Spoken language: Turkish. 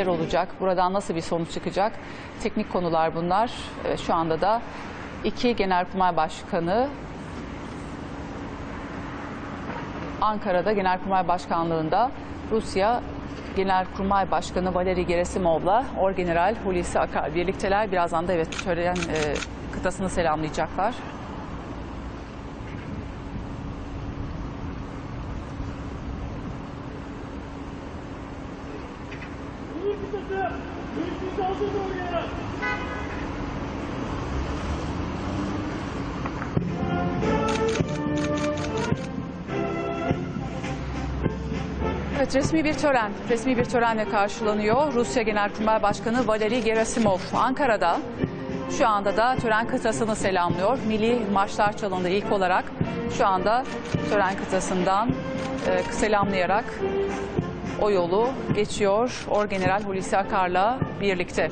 neler olacak? Buradan nasıl bir sonuç çıkacak? Teknik konular bunlar. E, Şu anda da iki Genelkurmay Başkanı Ankara'da Genelkurmay Başkanlığı'nda Rusya Genelkurmay Başkanı Valeri Gerasimov'la Orgeneral Hulusi Akar birlikteler. Birazdan da evet tören e, kıtasını selamlayacaklar. Evet resmi bir tören, resmi bir törenle karşılanıyor. Rusya Genelkurmay Başkanı Valeri Gerasimov Ankara'da. Şu anda da tören kıtasını selamlıyor. Milli marşlar çalındı ilk olarak. Şu anda tören kıtasından e, selamlayarak o yolu geçiyor Orgeneral Hulusi Akar'la birlikte.